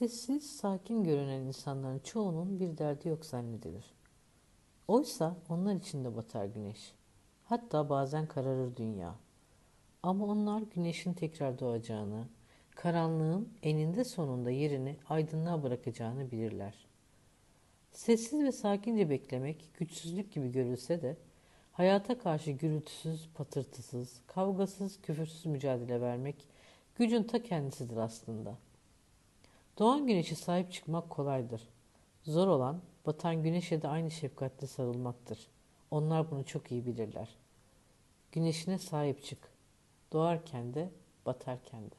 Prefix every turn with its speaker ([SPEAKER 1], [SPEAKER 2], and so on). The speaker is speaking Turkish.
[SPEAKER 1] Sessiz, sakin görünen insanların çoğunun bir derdi yok zannedilir. Oysa onlar içinde batar güneş. Hatta bazen kararır dünya. Ama onlar güneşin tekrar doğacağını, karanlığın eninde sonunda yerini aydınlığa bırakacağını bilirler. Sessiz ve sakince beklemek güçsüzlük gibi görülse de hayata karşı gürültüsüz, patırtısız, kavgasız, küfürsüz mücadele vermek gücün ta kendisidir aslında. Doğan güneşe sahip çıkmak kolaydır. Zor olan batan güneşe de aynı şefkatle sarılmaktır. Onlar bunu çok iyi bilirler. Güneşine sahip çık. Doğarken de batarken de.